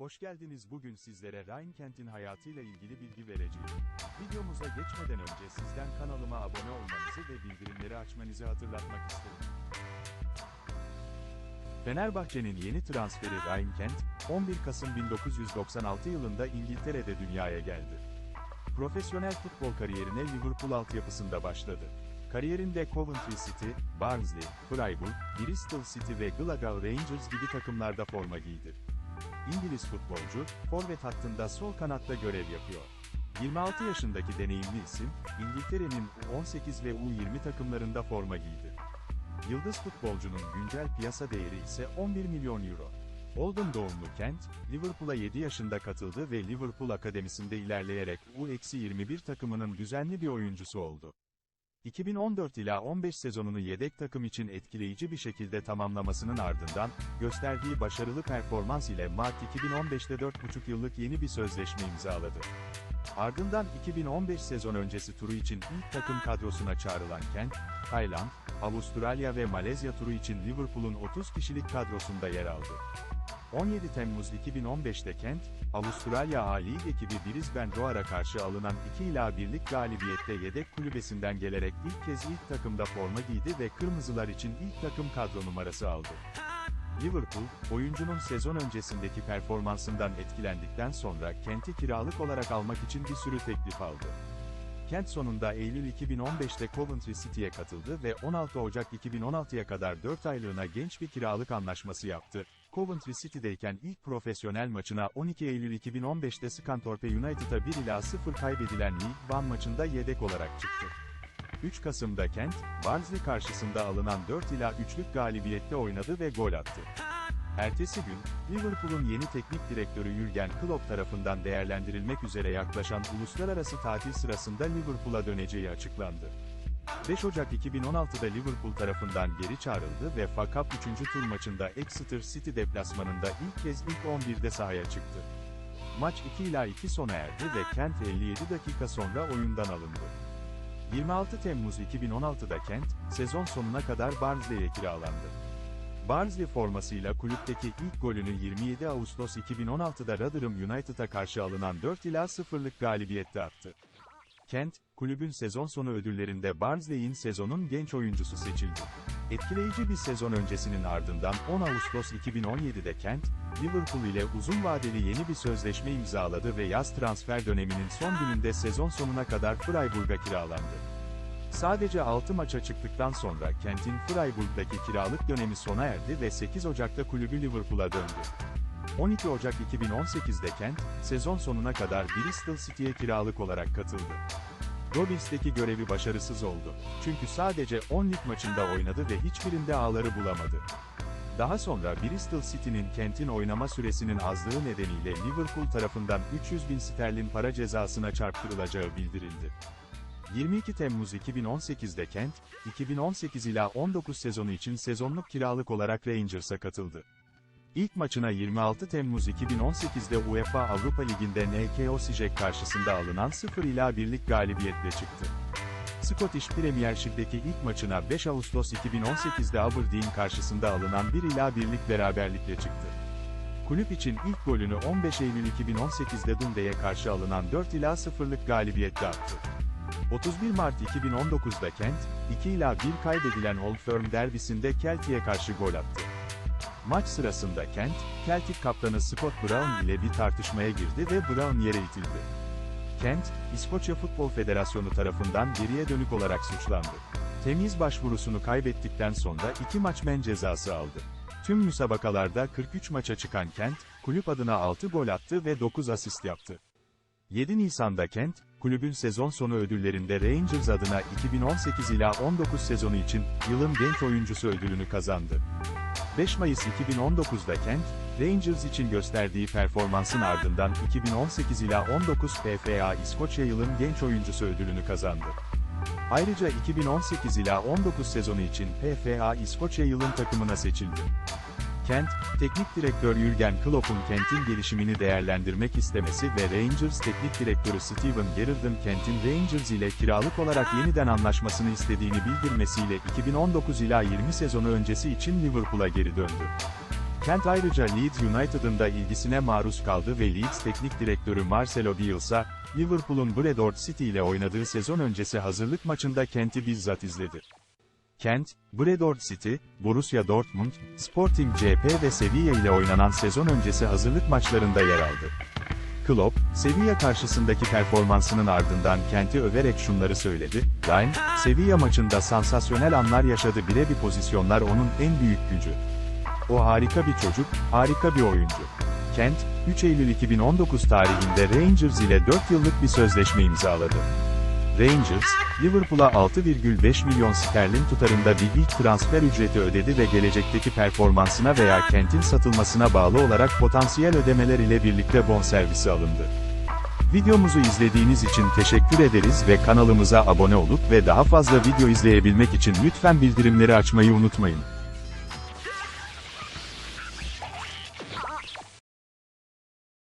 Hoş geldiniz. Bugün sizlere Ryan Kent'in hayatıyla ilgili bilgi vereceğim. Videomuza geçmeden önce sizden kanalıma abone olmanızı ve bildirimleri açmanızı hatırlatmak isterim. Fenerbahçe'nin yeni transferi Ryan Kent, 11 Kasım 1996 yılında İngiltere'de dünyaya geldi. Profesyonel futbol kariyerine Liverpool altyapısında başladı. Kariyerinde Coventry City, Barnsley, Freiburg, Bristol City ve Glasgow Rangers gibi takımlarda forma giydi. İngiliz futbolcu, forvet hattında sol kanatta görev yapıyor. 26 yaşındaki deneyimli isim, İngiltere'nin U18 ve U20 takımlarında forma giydi. Yıldız futbolcunun güncel piyasa değeri ise 11 milyon euro. Oldham doğumlu Kent, Liverpool'a 7 yaşında katıldı ve Liverpool Akademisi'nde ilerleyerek U-21 takımının düzenli bir oyuncusu oldu. 2014 ila 15 sezonunu yedek takım için etkileyici bir şekilde tamamlamasının ardından, gösterdiği başarılı performans ile Mart 2015'te 4,5 yıllık yeni bir sözleşme imzaladı. Ardından 2015 sezon öncesi turu için ilk takım kadrosuna çağrılan Kent, Tayland, Avustralya ve Malezya turu için Liverpool'un 30 kişilik kadrosunda yer aldı. 17 Temmuz 2015'te Kent, Avustralya A Lig ekibi Brisbane Roar'a karşı alınan 2 ila 1'lik galibiyette yedek kulübesinden gelerek ilk kez ilk takımda forma giydi ve Kırmızılar için ilk takım kadro numarası aldı. Liverpool, oyuncunun sezon öncesindeki performansından etkilendikten sonra Kent'i kiralık olarak almak için bir sürü teklif aldı. Kent sonunda Eylül 2015'te Coventry City'ye katıldı ve 16 Ocak 2016'ya kadar 4 aylığına genç bir kiralık anlaşması yaptı. Coventry City'deyken ilk profesyonel maçına 12 Eylül 2015'te Scunthorpe United'a 1 ila 0 kaybedilen League One maçında yedek olarak çıktı. 3 Kasım'da Kent, Barnsley karşısında alınan 4 ila 3'lük galibiyette oynadı ve gol attı. Ertesi gün, Liverpool'un yeni teknik direktörü Jürgen Klopp tarafından değerlendirilmek üzere yaklaşan uluslararası tatil sırasında Liverpool'a döneceği açıklandı. 5 Ocak 2016'da Liverpool tarafından geri çağrıldı ve FA Cup 3. tur maçında Exeter City deplasmanında ilk kez ilk 11'de sahaya çıktı. Maç 2 ila 2 sona erdi ve Kent 57 dakika sonra oyundan alındı. 26 Temmuz 2016'da Kent, sezon sonuna kadar Barnsley'e kiralandı. Barnsley formasıyla kulüpteki ilk golünü 27 Ağustos 2016'da Rotherham United'a karşı alınan 4 ila 0'lık galibiyette attı. Kent, kulübün sezon sonu ödüllerinde Barnsley'in sezonun genç oyuncusu seçildi. Etkileyici bir sezon öncesinin ardından 10 Ağustos 2017'de Kent, Liverpool ile uzun vadeli yeni bir sözleşme imzaladı ve yaz transfer döneminin son gününde sezon sonuna kadar Freiburg'a kiralandı. Sadece 6 maça çıktıktan sonra Kent'in Freiburg'daki kiralık dönemi sona erdi ve 8 Ocak'ta kulübü Liverpool'a döndü. 12 Ocak 2018'de Kent, sezon sonuna kadar Bristol City'ye kiralık olarak katıldı. Robins'teki görevi başarısız oldu. Çünkü sadece 10 lig maçında oynadı ve hiçbirinde ağları bulamadı. Daha sonra Bristol City'nin Kent'in oynama süresinin azlığı nedeniyle Liverpool tarafından 300 bin sterlin para cezasına çarptırılacağı bildirildi. 22 Temmuz 2018'de Kent, 2018 ila 19 sezonu için sezonluk kiralık olarak Rangers'a katıldı. İlk maçına 26 Temmuz 2018'de UEFA Avrupa Ligi'nde NK Osijek karşısında alınan 0 ila 1'lik galibiyetle çıktı. Scottish Premiership'deki ilk maçına 5 Ağustos 2018'de Aberdeen karşısında alınan 1 ila 1'lik beraberlikle çıktı. Kulüp için ilk golünü 15 Eylül 2018'de Dunde'ye karşı alınan 4 ila 0'lık galibiyette attı. 31 Mart 2019'da Kent, 2 ila 1 kaybedilen Old Firm derbisinde Kelti'ye karşı gol attı. Maç sırasında Kent, Celtic kaptanı Scott Brown ile bir tartışmaya girdi ve Brown yere itildi. Kent, İskoçya Futbol Federasyonu tarafından geriye dönük olarak suçlandı. Temiz başvurusunu kaybettikten sonra iki maç men cezası aldı. Tüm müsabakalarda 43 maça çıkan Kent, kulüp adına 6 gol attı ve 9 asist yaptı. 7 Nisan'da Kent, kulübün sezon sonu ödüllerinde Rangers adına 2018 ila 19 sezonu için yılın genç oyuncusu ödülünü kazandı. 5 Mayıs 2019'da Kent, Rangers için gösterdiği performansın ardından 2018 ila 19 PFA İskoçya yılın genç oyuncusu ödülünü kazandı. Ayrıca 2018 ila 19 sezonu için PFA İskoçya yılın takımına seçildi. Kent, teknik direktör Jürgen Klopp'un Kent'in gelişimini değerlendirmek istemesi ve Rangers teknik direktörü Steven Gerrard'ın Kent'in Rangers ile kiralık olarak yeniden anlaşmasını istediğini bildirmesiyle 2019 ila 20 sezonu öncesi için Liverpool'a geri döndü. Kent ayrıca Leeds United'ın da ilgisine maruz kaldı ve Leeds teknik direktörü Marcelo Bielsa, Liverpool'un Bradford City ile oynadığı sezon öncesi hazırlık maçında Kent'i bizzat izledi. Kent, Bradford City, Borussia Dortmund, Sporting CP ve Sevilla ile oynanan sezon öncesi hazırlık maçlarında yer aldı. Klopp, Sevilla karşısındaki performansının ardından Kent'i överek şunları söyledi, Line, Sevilla maçında sansasyonel anlar yaşadı bile bir pozisyonlar onun en büyük gücü. O harika bir çocuk, harika bir oyuncu. Kent, 3 Eylül 2019 tarihinde Rangers ile 4 yıllık bir sözleşme imzaladı. Rangers, Liverpool'a 6,5 milyon sterlin tutarında bir ilk transfer ücreti ödedi ve gelecekteki performansına veya Kent'in satılmasına bağlı olarak potansiyel ödemeler ile birlikte bonservisi alındı. Videomuzu izlediğiniz için teşekkür ederiz ve kanalımıza abone olup ve daha fazla video izleyebilmek için lütfen bildirimleri açmayı unutmayın.